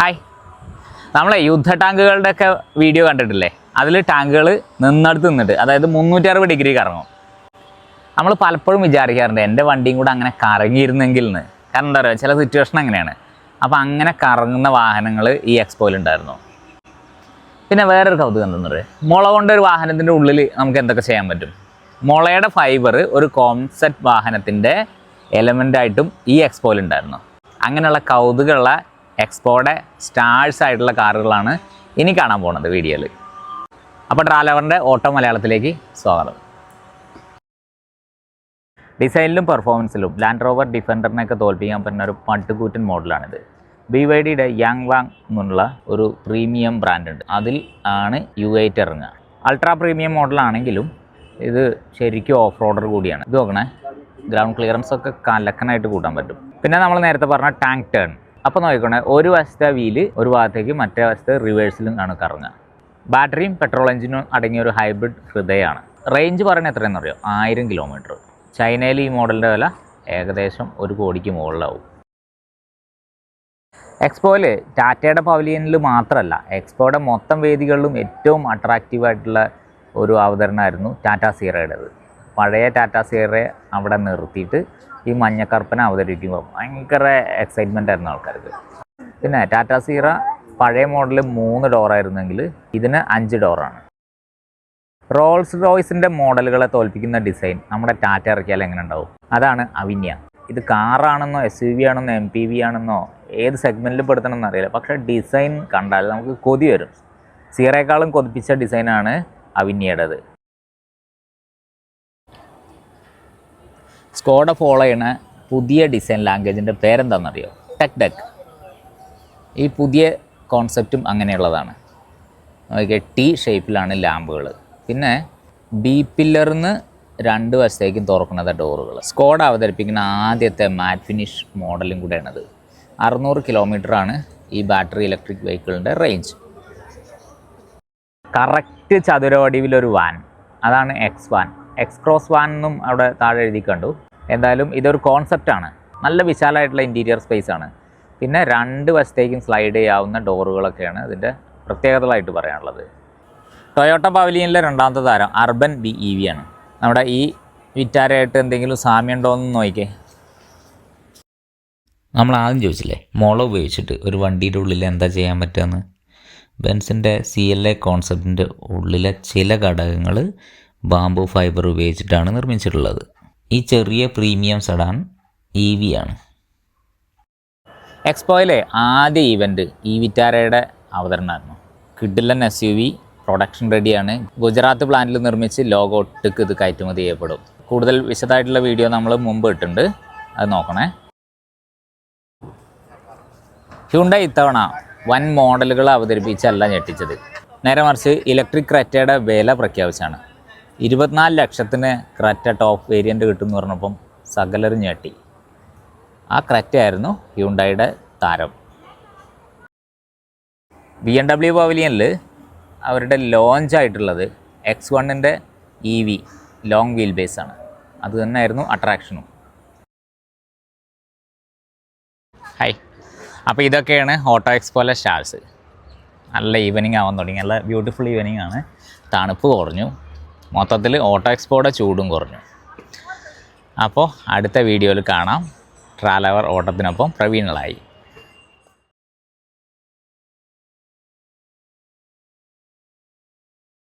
Hi. നമ്മളെ യുദ്ധ ടാങ്കുകളുടെ ഒക്കെ വീഡിയോ കണ്ടിട്ടില്ലേ? അതിൽ ടാങ്കുകൾ നിന്നടുത്ത് നിന്നിട്ട് അതായത് മുന്നൂറ്റി അറുപത് ഡിഗ്രി കറങ്ങും. നമ്മൾ പലപ്പോഴും വിചാരിക്കാറുണ്ട് എന്റെ വണ്ടിയും കൂടെ അങ്ങനെ കറങ്ങിയിരുന്നെങ്കിൽ എന്ന് കാരണം എന്താ പറയുക ചില സിറ്റുവേഷൻ അങ്ങനെയാണ്. അപ്പോൾ അങ്ങനെ കറങ്ങുന്ന വാഹനങ്ങൾ ഈ എക്സ്പോയിൽ ഉണ്ടായിരുന്നു. പിന്നെ വേറൊരു കൗതുകം എന്തെന്ന് പറയുക മുള കൊണ്ട് ഒരു വാഹനത്തിന്റെ ഉള്ളിൽ നമുക്ക് എന്തൊക്കെ ചെയ്യാൻ പറ്റും? മുളയുടെ ഫൈബർ ഒരു കോൺസെപ്റ്റ് വാഹനത്തിന്റെ എലമെന്റായിട്ടും ഈ എക്സ്പോയിൽ ഉണ്ടായിരുന്നു. അങ്ങനെയുള്ള കൗതുകമുള്ള എക്സ്പോയുടെ സ്റ്റാഴ്സ് ആയിട്ടുള്ള കാറുകളാണ് ഇനി കാണാൻ പോകുന്നത് വീഡിയോയിൽ. അപ്പോൾ ട്രാലവറിന്റെ ഓട്ടോ മലയാളത്തിലേക്ക് സ്വാഗതം. ഡിസൈനിലും പെർഫോമൻസിലും ലാൻഡ് റോവർ ഡിഫൻഡറിനെയൊക്കെ തോൽപ്പിക്കാൻ പറ്റുന്ന ഒരു പട്ടുകൂറ്റൻ മോഡലാണിത്. ബി വൈ ഡിയുടെ യാങ് വാങ് എന്നുള്ള ഒരു പ്രീമിയം ബ്രാൻഡ് ഉണ്ട്. അതിൽ ആണ് യു എയ്റ്റ് ഇറങ്ങുക. അൾട്രാ പ്രീമിയം മോഡലാണെങ്കിലും ഇത് ശരിക്കും ഓഫ് റോഡർ കൂടിയാണ്. ഇത് നോക്കണേ ഗ്രൗണ്ട് ക്ലിയറൻസ് ഒക്കെ കലക്കനായിട്ട് കൂട്ടാൻ പറ്റും. പിന്നെ നമ്മൾ നേരത്തെ പറഞ്ഞ ടാങ്ക് ടേൺ അപ്പോൾ നോക്കിക്കോണേ ഒരു വശത്തെ വീൽ ഒരു ഭാഗത്തേക്ക് മറ്റേ വശത്തെ റിവേഴ്സിലും ആണ് കറങ്ങുക. ബാറ്ററിയും പെട്രോൾ എഞ്ചിനും അടങ്ങിയ ഒരു ഹൈബ്രിഡ് ഹൃദയമാണ്. റേഞ്ച് പറയുന്നത് എത്രയെന്ന് അറിയോ? ആയിരം കിലോമീറ്റർ ചൈനയിൽ ഈ മോഡലിന്റെ വില ഏകദേശം ഒരു കോടിക്ക് മുകളിലാവും. എക്സ്പോയിൽ ടാറ്റയുടെ പവലിയനിൽ മാത്രമല്ല എക്സ്പോയുടെ മൊത്തം വേദികളിലും ഏറ്റവും അട്രാക്റ്റീവ് ആയിട്ടുള്ള ഒരു അവതരണമായിരുന്നു ടാറ്റ സീറയുടേത്. പഴയ ടാറ്റ സീറയെ അവിടെ നിർത്തിയിട്ട് ഈ മഞ്ഞക്കറുപ്പനെ അവതരിപ്പിക്കുമ്പോൾ ഭയങ്കര എക്സൈറ്റ്മെന്റ് ആയിരുന്നു ആൾക്കാർക്ക്. പിന്നെ ടാറ്റ സീറ പഴയ മോഡൽ മൂന്ന് ഡോറായിരുന്നെങ്കിൽ ഇതിന് അഞ്ച് ഡോറാണ് റോൾസ് റോയ്സിന്റെ മോഡലുകളെ തോൽപ്പിക്കുന്ന ഡിസൈൻ നമ്മുടെ ടാറ്റ ഇറക്കിയാൽ എങ്ങനെ ഉണ്ടാവും? അതാണ് അവിന്യ ഇത് കാറാണെന്നോ എസ് യു വി ആണെന്നോ എം പി വി ആണെന്നോ ഏത് സെഗ്മെന്റിൽ പെടുത്തണമെന്ന് അറിയില്ല. പക്ഷേ ഡിസൈൻ കണ്ടാൽ നമുക്ക് കൊതി വരും. സീറേക്കാളും കൊതിപ്പിച്ച ഡിസൈനാണ് അവിന്യയുടേത് സ്കോഡ ഫോളോ ചെയ്യണ പുതിയ ഡിസൈൻ ലാംഗ്വേജിന്റെ പേരെന്താണെന്നറിയോ? ടെക് ഡെക്ക് ഈ പുതിയ കോൺസെപ്റ്റും അങ്ങനെയുള്ളതാണ്. നോക്കിയാൽ ടി ഷേപ്പിലാണ് ലാമ്പുകൾ പിന്നെ ബി പില്ലറിന്ന് രണ്ട് വശത്തേക്കും തുറക്കുന്നത് ഡോറുകൾ സ്കോഡ് അവതരിപ്പിക്കുന്ന ആദ്യത്തെ മാറ്റ് ഫിനിഷ് മോഡലും കൂടെയാണത്. അറുന്നൂറ് കിലോമീറ്ററാണ് ഈ ബാറ്ററി ഇലക്ട്രിക് വെഹിക്കിളിന്റെ റേഞ്ച് കറക്റ്റ് ചതുരവടിവിലൊരു വാൻ അതാണ് X van X cross van എന്നും അവിടെ താഴെ എഴുതി കണ്ടു എന്തായാലും ഇതൊരു കോൺസെപ്റ്റാണ് നല്ല വിശാലമായിട്ടുള്ള ഇന്റീരിയർ സ്പേസ് ആണ്. പിന്നെ രണ്ട് വശത്തേക്കും സ്ലൈഡ് ചെയ്യാവുന്ന ഡോറുകളൊക്കെയാണ് ഇതിന്റെ പ്രത്യേകതകളായിട്ട് പറയാനുള്ളത്. ടൊയോട്ട പവലിയനിലെ രണ്ടാമത്തെ താരം അർബൻ ബി ഇ വി ആണ്. നമ്മുടെ ഈ വിറ്റാരയായിട്ട് എന്തെങ്കിലും സാമ്യമുണ്ടോ എന്ന് നോക്കിക്കേ. നമ്മൾ ആദ്യം ചോദിച്ചില്ലേ മോള ഉപയോഗിച്ചിട്ട് ഒരു വണ്ടിയുടെ ഉള്ളിൽ എന്താ ചെയ്യാൻ പറ്റുമെന്ന് ബെൻസിന്റെ സി എൽ എ കോൺസെപ്റ്റിന്റെ ഉള്ളിലെ ചില ഘടകങ്ങൾ ബാംബു ഫൈബർ ഉപയോഗിച്ചിട്ടാണ് നിർമ്മിച്ചിട്ടുള്ളത്. ഈ ചെറിയ പ്രീമിയം സെഡാൻ ഇ വി ആണ്. എക്സ്പോയിലെ ആദ്യ ഈവന്റ് ഈ വിറ്റാരയുടെ അവതരണമായിരുന്നു. കിഡിലൻ എസ് യു വി പ്രൊഡക്ഷൻ റെഡിയാണ് ഗുജറാത്ത് പ്ലാന്റിൽ നിർമ്മിച്ച് ലോകോട്ടേക്ക് ഇത് കയറ്റുമതി ചെയ്യപ്പെടും. കൂടുതൽ വിശദമായിട്ടുള്ള വീഡിയോ നമ്മൾ മുമ്പ് ഇട്ടിട്ടുണ്ട്. അത് നോക്കണേ. ഹ്യുണ്ട ഇത്തവണ വൻ മോഡലുകൾ അവതരിപ്പിച്ചല്ല ഞെട്ടിച്ചത്. നേരെ മറിച്ച് ഇലക്ട്രിക് ക്രെറ്റയുടെ വില പ്രഖ്യാപിച്ചാണ്. ഇരുപത്തിനാല് ലക്ഷത്തിന് ക്രറ്റ ടോപ്പ് വേരിയന്റ് കിട്ടുമെന്ന് പറഞ്ഞപ്പം സകലരും ഞെട്ടി. ആ ക്രറ്റയായിരുന്നു ഹ്യൂണ്ടായിയുടെ താരം. ബി എം ഡബ്ല്യു പവലിയനിൽ അവരുടെ ലോഞ്ച് ആയിട്ടുള്ളത് എക്സ് വണ്ണിന്റെ E V long wheel base ആണ്. അത് തന്നെയായിരുന്നു അട്രാക്ഷനും ഹൈ അപ്പോൾ ഇതൊക്കെയാണ് ഓട്ടോ എക്സ്പോയിലെ സ്റ്റാർസ് നല്ല ഈവനിങ് ആവാൻ തുടങ്ങി. നല്ല ബ്യൂട്ടിഫുൾ ഈവനിങ് ആണ്. തണുപ്പ് കുറഞ്ഞു. മൊത്തത്തിൽ ഓട്ടോ എക്സ്പോയുടെ ചൂടും കുറഞ്ഞു. അപ്പോൾ അടുത്ത വീഡിയോയിൽ കാണാം. ട്രാലവർ ഓട്ടത്തിനൊപ്പം പ്രവീണളായി